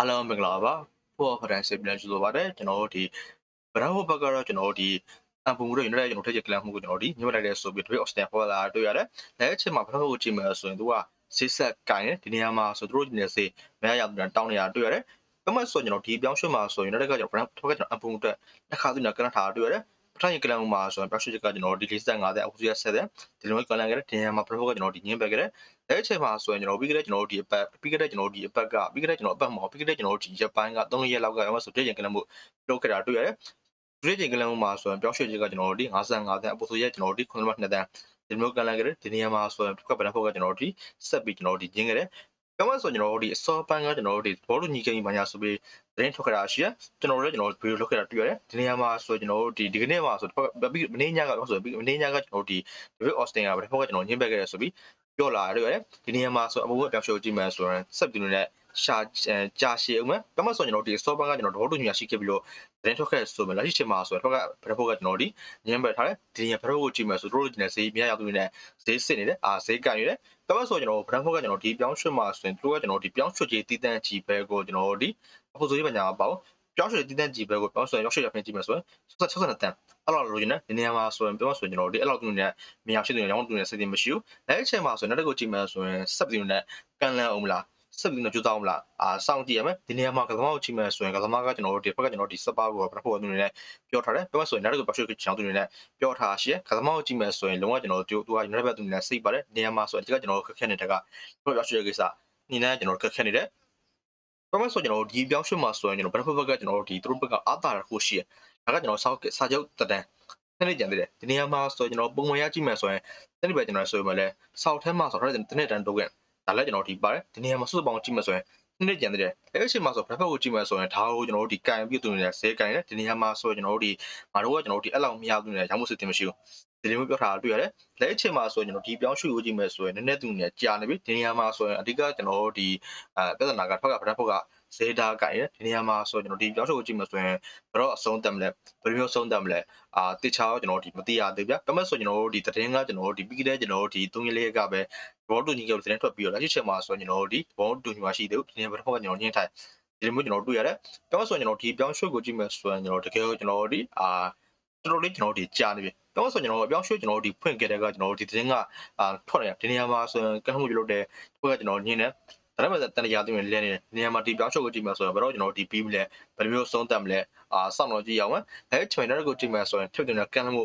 အားလုံးမင်္ဂလာပါဖို့ဖရန်စစ်ပြန်ကြိုဆိုပါတယ်ကျွန်တော်တို့ဒီဗရန်ဟိုဘက်ကတော့ကျွန်တော်တို့ဒီအပူတို့ United ကျွန်တော်ထည့်ချက်ကလန်မှုကိုကျွန်တော်ဒီညွှန်လိုက်တဲ့ဆိုပြီးတွေ့ Austin ပေါ်လာတွေ့ရတယ်။လက်အချက်မှာဗရန်ဟိုကိုကြည့်မယ်ဆိုရင်သူကဆေးဆက်ကင်တယ်ဒီနေရာမှာဆိုသူတို့ဒီနေစေမရရဘူးတောင်းနေတာတွေ့ရတယ်။ကမတ်ဆိုကျွန်တော်ဒီပြောင်းရွှေ့မှာဆိုရင် United ကကျွန်တော်ဗရန်ဟိုကကျွန်တော်အပူအတွက်တစ်ခါသူကကနထားတွေ့ရတယ်။ ပထမကလန်မှာဆိုရင်ပြောင်းရွှေ့ချက်ကကျွန်တော်ဒီ45အခုရဆက်တယ်ဒီလိုကလန်ကဒီနေရာမှာဗရန်ဟိုကကျွန်တော်ဒီညင်းပဲခဲ့တယ်အဲ့အချိန်မှာဆိုရင်ကျွန်တော်ပြီးခဲ့တဲ့ကျွန်တော်တို့ဒီအပတ်ပြီးခဲ့တဲ့ကျွန်တော်တို့ဒီအပတ်ကပြီးခဲ့တဲ့ကျွန်တော်အပတ်မှာပြီးခဲ့တဲ့ကျွန်တော်တို့ဒီရက်ပိုင်းက3ရက်လောက်ကရောဆိုတဲ့ရင်ကလမှုလုပ်ခဲ့တာတွေ့ရတယ်။ဒီရင်ကလမှုမှာဆိုရင်ပြောင်းရွှေ့ခြင်းကကျွန်တော်တို့ဒီ55တန်းအပေါ်ဆိုရက်ကျွန်တော်တို့ဒီ9မှ2တန်းဒီမျိုးကလန်ခဲ့တယ်ဒီနေရာမှာဆိုရင်ကပ်ပန်ဖို့ကကျွန်တော်တို့ဒီဆက်ပြီးကျွန်တော်တို့ဒီညင်းခဲ့တယ်။ ကမဆိုကျွန်တော်တို့ဒီအစောပိုင်းကကျွန်တော်တို့ဒီဘောလုံးညီကိန်းဘာညာဆိုပြီးသတင်းထုတ်ခဲ့တာရှိရကျွန်တော်တို့လည်းကျွန်တော်တို့ဗီဒီယိုလုပ်ခဲ့တာတွေ့ရတယ်ဒီနေရာမှာဆိုကျွန်တော်တို့ဒီဒီကနေ့မှာဆိုပြီးမနေ့ညကဆိုပြီးမနေ့ညကကျွန်တော်တို့ဒီ David Austin ကဗတဲ့ဖို့ကကျွန်တော်ညှင်းပက်ခဲ့တယ်ဆိုပြီး ပြောလာရတယ်ရတယ်ဒီနေရာမှာဆိုအပေါ်ကပြောင်းရှုပ်ကြည့်မယ်ဆိုရင်ဆက်ပြီးနေတဲ့ရှာကြာရှည်အောင်မယ်ဒါမှဆိုကျွန်တော်ဒီ store ဘက်ကကျွန်တော်ဒေါ်တူညာရှိခဲ့ပြီးတော့သတင်းထွက်ခဲ့ဆိုမယ်လက်ရှိချိန်မှာဆိုတော့ဘက်ကဘက်ဖို့ကကျွန်တော်ဒီညင်းပက်ထားတယ်ဒီနေရာဘက်ဖို့ကြည့်မယ်ဆိုတို့ဒီနေဈေးမြရရောက်နေတဲ့ဈေးစစ်နေတယ်အာဈေးကန်နေတယ်ဒါမှဆိုကျွန်တော်ဘက်ဖို့ကကျွန်တော်ဒီပြောင်းရွှေ့မှာဆိုရင်တို့ကကျွန်တော်ဒီပြောင်းရွှေ့ကြီးတည်တန်းကြီးဘဲကိုကျွန်တော်ဒီအခုဆိုရင်ပညာပေါ့ ပြောင်းရွှေ့တည်တန်းကြီးဘဲကိုပြောင်းရွှေ့ရောက်ရွှေ့ရောက်ကြည့်မယ်ဆိုရင်62တန်းအဲ့လိုလိုချင်တယ်ဒီနေရာမှာဆိုရင်ပြောဆိုရင်ကျွန်တော်ဒီအဲ့လောက်တူနေမြောင်ရှိတယ်ရောင်းတူနေစိတ်တင်မရှိဘူးအဲ့အချိန်မှာဆိုရင်နောက်တစ်ခုကြည့်မယ်ဆိုရင်ဆက်ပြီးနေကန်လန်အောင်မလားဆက်ပြီးတော့ကြိုးစားအောင်မလားအာစောင့်ကြည့်ရမယ်ဒီနေရာမှာကသမားကိုကြည့်မယ်ဆိုရင်ကသမားကကျွန်တော်တို့ဒီဘက်ကကျွန်တော်ဒီစပါကိုပြဖို့တူနေပြောထားတယ်ပြောဆိုရင်နောက်တစ်ခုပြောရှိချောင်းတူနေပြောထားရှိကသမားကိုကြည့်မယ်ဆိုရင်လုံးဝကျွန်တော်တို့သူက United ဘက်တူနေစိတ်ပါတယ်နေရာမှာဆိုရင်ဒီကကျွန်တော်တို့ခက်ခဲနေတဲ့ကပြောရှိတဲ့ကိစ္စနေနဲ့ကျွန်တော်တို့ခက်ခဲနေတယ် ဘာမှဆိုကျွန်တော်ဒီပြောင်းရွှေ့မှာဆိုရင်ကျွန်တော်ဘက်ဘက်ကကျွန်တော်တို့ဒီသူတို့ဘက်ကအားတာတစ်ခုရှိရဒါကကျွန်တော်စာစာချုပ်တတန်းတနေ့ကြံသေးတယ်ဒီနေရာမှာဆိုကျွန်တော်ပုံမှန်ရကြည့်မယ်ဆိုရင်တနေ့ပဲကျွန်တော်ဆိုရင်လည်းစောက်ထဲမှာဆိုတော့တနေ့တန်းတိုးခဲ့ဒါလည်းကျွန်တော်ဒီပါတယ်ဒီနေရာမှာစုစုပေါင်းကြည့်မယ်ဆိုရင်နှစ်ကြံသေးတယ်အဲ့အချိန်မှာဆိုဘက်ဘက်ကိုကြည့်မယ်ဆိုရင်ဒါကိုကျွန်တော်တို့ဒီကန်ပြည့်သူနေတဲ့ဈေးကန်နေဒီနေရာမှာဆိုကျွန်တော်တို့ဒီငါတို့ကကျွန်တော်တို့ဒီအဲ့လောက်မရဘူးနေရောင်းမှုစစ်တင်မရှိဘူး ဒီလိုမျိုးပြောထားတာတွေ့ရတယ်လက်အချိန်မှာဆိုရင်ကျွန်တော်ဒီပြောင်းရွှေ့ကိုကြည့်မယ်ဆိုရင်နည်းနည်းသူနေကြာနေပြီဒီနေရာမှာဆိုရင်အဓိကကျွန်တော်တို့ဒီအဲပြဿနာကဖက်ကဖက်ဖက်ကဈေးတာကိုင်ရဒီနေရာမှာဆိုကျွန်တော်ဒီပြောင်းချုပ်ကိုကြည့်မယ်ဆိုရင်ဘယ်တော့အဆုံးတက်မလဲဘယ်လိုမျိုးဆုံးတက်မလဲအာတေချာကျွန်တော်ဒီမသိရသေးဗျာဒါမှမဟုတ်ကျွန်တော်တို့ဒီသတင်းကကျွန်တော်တို့ဒီပြီးတဲ့ကျွန်တော်တို့ဒီ3ရက်လေးကပဲဘောတူညီကြသတင်းထွက်ပြီးတော့လက်ရှိချက်မှာဆိုကျွန်တော်တို့ဒီဘောတူညီမှာရှိသေးဘူးဒီနေရာဘယ်တော့ကကျွန်တော်ညှင်းထိုင်ဒီလိုမျိုးကျွန်တော်တွေ့ရတယ်ဒါမှမဟုတ်ကျွန်တော်ဒီပြောင်းရွှေ့ကိုကြည့်မယ်ဆိုရင်ကျွန်တော်တကယ်ကျွန်တော်ဒီအာ တော်တော်လေးကျွန်တော်ဒီကြာနေပြီဒါမှမဟုတ်ကျွန်တော်အပြောင်းရွှေ့ကျွန်တော်ဒီဖွင့်ခဲ့တဲ့ကကျွန်တော်ဒီသတင်းကအာထွက်နေတာဒီနေရာမှာဆိုရင်ကန့်မှုပြုလုပ်တဲ့ဘက်ကကျွန်တော်ညင်းတယ်ဒါပေမဲ့တန်တရားသိမြင်လဲနေနေရာမှာဒီပြောင်းချုပ်ကိုကြည့်မှဆိုရင်ဘယ်တော့ကျွန်တော်ဒီပြီးမလဲဘယ်လိုမျိုးဆုံးတတ်မလဲအာစောင့်တော့ကြည့်အောင်အဲချွေနောက်ကိုကြည့်မှဆိုရင်ထပ်တင်တဲ့ကန်မှု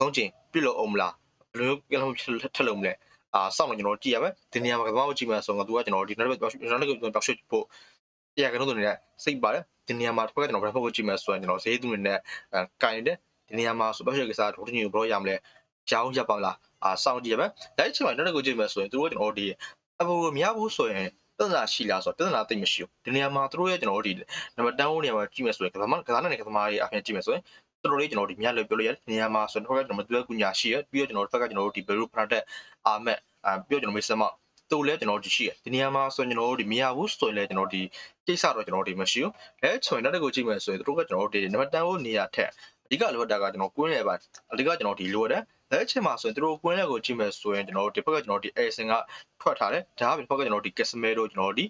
သုံးချိန်ပြလို့အောင်မလားဘယ်လိုကန်မှုထက်လို့မလဲအာစောင့်တော့ကျွန်တော်ကြည့်ရမယ်ဒီနေရာမှာကမ္ဘာကိုကြည့်မှဆိုရင်သူကကျွန်တော်ဒီနောက်ပြောင်းနောက်ကိုပြောင်းချုပ်ဖို့တရားကတော့သူနေတဲ့စိတ်ပါတယ်ဒီနေရာမှာတစ်ခါကျွန်တော်ဘယ်ဖို့ကြည့်မှဆိုရင်ကျွန်တော်ဈေးသူနေနဲ့အဲကင်တယ် ဒီနေရာမှာ special ကိစ္စဒုတိယဘယ်လိုရမလဲကြောင်းရပ်ပါလားအာစောင့်ကြည့်ရမယ်ဒါအချိန်မှာနောက်ကိုကြည့်မှဆိုရင်သူတို့ကျွန်တော်ဒီအပေါ်မရဘူးဆိုရင်ပြဿနာရှိလားဆိုတော့ပြဿနာသိမရှိဘူးဒီနေရာမှာသူတို့ရဲ့ကျွန်တော်တို့ဒီနံပါတ်10နေရာမှာကြည့်မယ်ဆိုရင်ကစားမကစားနဲ့ကစားမရေးအပြင်ကြည့်မယ်ဆိုရင်တော်တော်လေးကျွန်တော်ဒီမြတ်လို့ပြောလို့ရတယ်နေရာမှာဆိုတော့ကျွန်တော်တို့ကကူညာရှိရပြီးတော့ကျွန်တော်တို့ဘက်ကကျွန်တော်တို့ဒီဘယ်လိုဖရတက်အာမက်အာပြီးတော့ကျွန်တော်မေးစမတူလဲကျွန်တော်ဒီရှိရဒီနေရာမှာဆိုရင်ကျွန်တော်တို့ဒီမရဘူးဆိုရင်လည်းကျွန်တော်ဒီကိစ္စတော့ကျွန်တော်ဒီမရှိဘူးအဲဆိုရင်နောက်တစ်ခုကြည့်မယ်ဆိုရင်တို့ကကျွန်တော်တို့ဒီနံပါတ်10ကိုနေရာထက် အဓိကလိုအပ်တာကကျွန်တော်ကွင်းလေပိုင်းအဓိကကျွန်တော်ဒီလိုရတယ်လက်ချက်မှာဆိုရင်တို့ကွင်းလက်ကိုကြည့်မယ်ဆိုရင်ကျွန်တော်တို့ဒီဘက်ကကျွန်တော်ဒီ Asin ကထွက်ထားတယ်ဒါကဘက်ကကျွန်တော်ဒီ Casemiro ကျွန်တော်ဒီ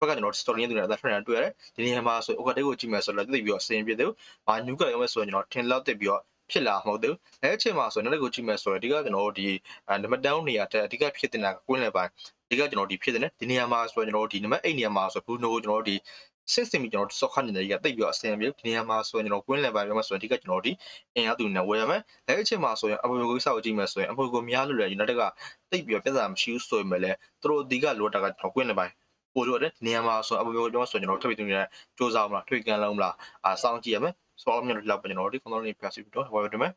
ဘက်ကကျွန်တော် story နဲ့တူတဲ့အထွက်နေတာတွေ့ရတယ်ဒီနေရာမှာဆိုဥက္ကဋ္ဌကိုကြည့်မယ်ဆိုတော့သိပြီးတော့အစင်ပြသေးဘူး။ဘာနူးကလည်းဆိုရင်ကျွန်တော်ထင်လောက်တက်ပြီးတော့ဖြစ်လာမဟုတ်သေးဘူး။အဲအချိန်မှာဆိုရင်နောက်တစ်ခုကြည့်မယ်ဆိုရင်ဒီကကျွန်တော်ဒီနံပါတ်10နေရာတက်အဓိကဖြစ်တင်တာကွင်းလက်ပိုင်းဒီကကျွန်တော်ဒီဖြစ်တယ်ဒီနေရာမှာဆိုရင်ကျွန်တော်ဒီနံပါတ်8နေရာမှာဆိုဘလူးနိုကိုကျွန်တော်ဒီ စစ်စင်ပြီးကျွန်တော်စောက်ခနေတဲ့ကြီးကတိတ်ပြီးတော့အစင်ပြေဒီနေရာမှာဆိုရင်ကျွန်တော်ကွင်းလန်ပိုင်းပြောမှဆိုရင်ဒီကကျွန်တော်ဒီအင်အားသူနဲ့ဝယ်ရမယ်လက်အချိန်မှာဆိုရင်အပေါ်ကိုစောက်ကြည့်မယ်ဆိုရင်အပေါ်ကိုများလို့လည်း United ကတိတ်ပြီးတော့ပြဿနာမရှိဘူးဆိုရင်လည်းသူတို့အဓိကလိုတာကကျွန်တော်ကွင်းလန်ပိုင်းပို့လို့ရတယ်နေရာမှာဆိုအပေါ်ကိုပြောမှဆိုရင်ကျွန်တော်ထွက်ပြီးသူနဲ့စူးစမ်းမလားထွေကန်လုံးမလားအာစောင့်ကြည့်ရမယ်စောက်အမြင်လောက်ပဲကျွန်တော်ဒီကွန်ထရိုးနေဖျက်စီပြီးတော့ဝယ်ရမယ်